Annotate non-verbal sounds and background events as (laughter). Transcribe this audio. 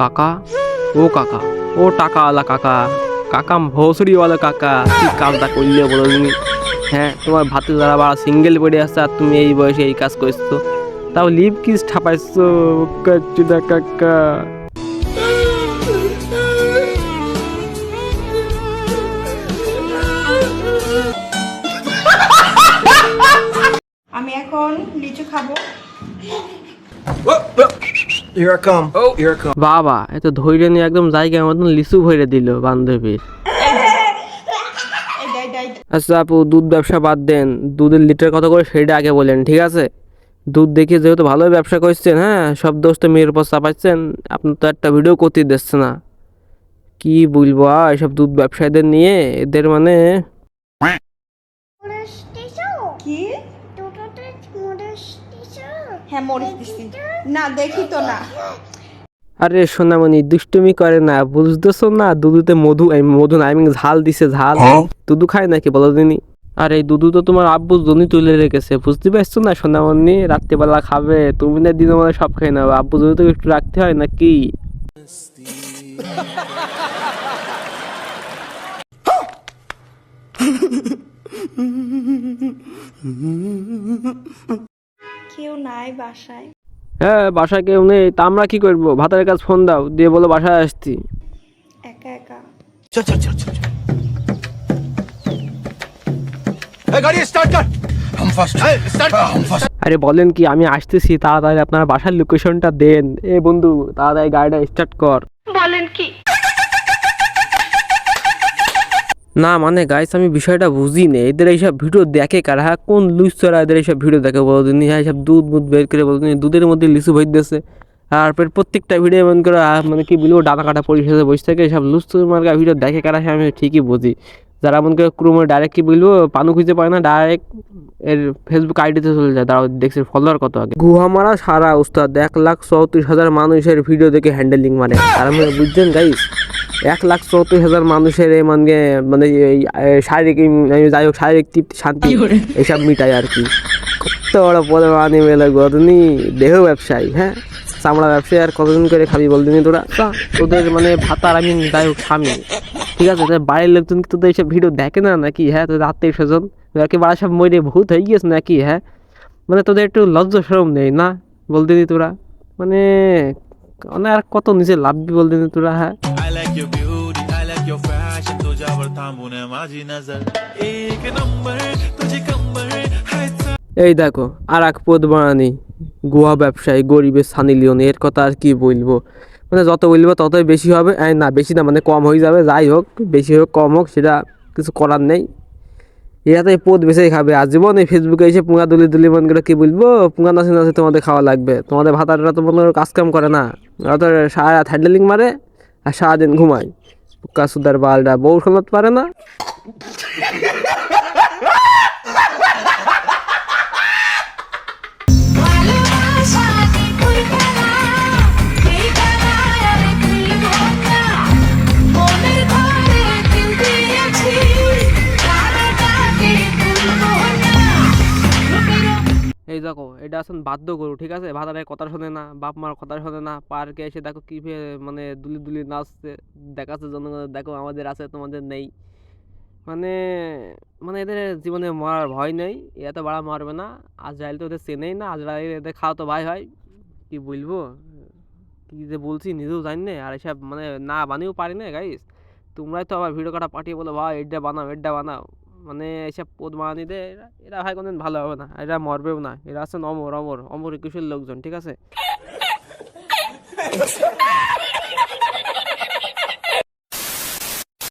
কাকা ও কাকা ও টাকাওয়ালা কাকা কাকা ভোসড়িওয়ালা কাকা কি কাজটা করলে বলো তুমি? হ্যাঁ তোমার ভাতে যারা বাড়া সিঙ্গেল পড়ে আসছে আর তুমি এই বয়সে এই কাজ করছ তাও লিভ কিস ঠাপাইছো কাচ্চুদা কাকা। আমি এখন লিচু খাব। Here I come. Oh, here I come. বাবা এত ধৈর্য নিয়ে একদম জায়গার মতন লিচু ভরে দিল বান্ধবীর। আচ্ছা আপু দুধ ব্যবসা বাদ দেন। দুধের লিটার কত করে সেটা আগে বলেন ঠিক আছে? দুধ দেখে যেহেতু ভালোই ব্যবসা করছেন হ্যাঁ সব দোষ তো মেয়ের উপর চাপাচ্ছেন আপনার তো একটা ভিডিও করতে দিচ্ছে না। কি বলব এসব দুধ ব্যবসায়ীদের নিয়ে এদের মানে হ্যাঁ মরিচ দিছি। না দেখি তো না। আরে সোনামণি দুষ্টুমি করে না বুঝতেছো না? দুধুতে মধু মধু না আমি ঝাল দিছে ঝাল। দুধু খায় নাকি বলো দিনি? আর এই দুধু তো তোমার আব্বু জনি তুলে রেখেছে বুঝতে পারছ না সোনামণি? রাত্রিবেলা খাবে তুমি না দিনের বেলা সব খেয়ে নেবে আব্বু জনি তো একটু রাখতে হয় নাকি? (laughs) নাই বাসায়। হ্যাঁ বাসায় কেউ নেই। তা আমরা কি করব? ভাতের কাছে ফোন দাও। দিয়ে বলো বাসায় আসছি। একা একা। চল চল চল চল আরে বলেন কি আমি আসতেছি। তাড়াতাড়ি আপনার বাসার লোকেশনটা দেন। এ বন্ধু তাড়াতাড়ি গাড়িটা স্টার্ট কর। বলেন কি? না মানে গাইস আমি বিষয়টা বুঝি না এদের এইসব ভিডিও দেখে কারা? কোন লুচরা এদের এইসব ভিডিও দেখে বলো দিন হ্যাঁ এইসব দুধ মুধ বের করে বলো দুধের মধ্যে লিচু ভর দিয়েছে আর প্রত্যেকটা ভিডিও মন করে মানে কি বলব, ডানা কাটা পরিষেবা বসে থাকে এইসব লুচু মার্কা ভিডিও দেখে কারা, আমি ঠিকই বুঝি। যারা মন করে ক্রমে ডাইরেক্ট কি বলব, পানু খুঁজে পায় না ডাইরেক্ট এর ফেসবুক আইডিতে চলে যায়। তারা দেখছে ফলোয়ার কত আগে। গুহা মারা সারা, উস্তাদ। এক লাখ চৌত্রিশ হাজার মানুষের ভিডিও দেখে হ্যান্ডেলিং মারে। তার মানে বুঝছেন গাইস এক লাখ চৌত্রিশ হাজার মানুষের এই মানে মানে শারীরিক যাই হোক শারীরিক তৃপ্তি শান্তি এইসব মিটাই আর কি। কত বড় পদে মানি মেলে গদনি দেহ ব্যবসায়ী হ্যাঁ? চামড়া ব্যবসায়ী আর কতদিন করে খাবি বলদিনি তোরা? তোদের মানে ভাতার আমি যাই হোক স্বামী। ঠিক আছে তোদের বাড়ির লোকজন কি তোদের এইসব ভিডিও দেখে না নাকি হ্যাঁ? তোদের আত্মীয় স্বজন? তোরা কি বাড়া সব মরে ভূত হয়ে গিয়েছে নাকি হ্যাঁ? মানে তোদের একটু লজ্জা সরম নেই না বলদিনি তোরা? মানে মানে আর কত নিচে লাভবি বলদিনি তোরা হ্যাঁ? like your beauty, I like your fashion तुझ्यावर थांबून माझी नजर एक नंबर तुझी कंबर हाय এই দেখো আর এক পদ বানানি গুহা ব্যবসায়ী গরিবের সানি লিওন এর কথা আর কি বলবো মানে যত বলবো ততই বেশি হবে এই না বেশি না মানে কম হয়ে যাবে যাই হোক বেশি হোক কম হোক সেটা কিছু করার নেই এরা তো এই পদ বেছেই খাবে আজীবন এই ফেসবুকে এসে পুঙ্গা দুলি দুলি মন করে কি বলবো পুঙ্গা নাচে নাচে তোমাদের খাওয়া লাগবে তোমাদের ভাতাররা তো মনে করো কাজ কাম করে না ওরা তো সারা রাত হ্যান্ডেলিং মারে আর সারাদিন ঘুমায় কাসুদার বালরা বউ শোনাতে পারে না। এটা আছেন বাধ্য গরু ঠিক আছে? ভাতারের কথা শোনে না, বাপ মার কথা শোনে না, পার্কে এসে দেখো কি মানে দুলি দুলি নাচছে, দেখাচ্ছে জনগণ দেখো আমাদের আছে, তোমাদের নেই। মানে মানে এদের জীবনে মরার ভয় নেই, এরা তো বাড়া মারবে না, আজরাইল তো ওদের চেনেই না, আজরাইল এদের খাওয়া তো ভাই হয় কি বলব? কি যে বলছি নিজেও জানি না, আর এসব মানে না বানিয়েও পারি না গাইস তোমরাই তো আবার ভিডিও কাটা পাঠিয়ে বলো, ভাই এটা বানাও এটা বানাও। মানে এসব পদ দে, এরা এরা ভাই কোনদিন ভালো হবে না, এরা মরবেও না, এরা আছেন অমর অমর অমর একুশের লোকজন, ঠিক আছে?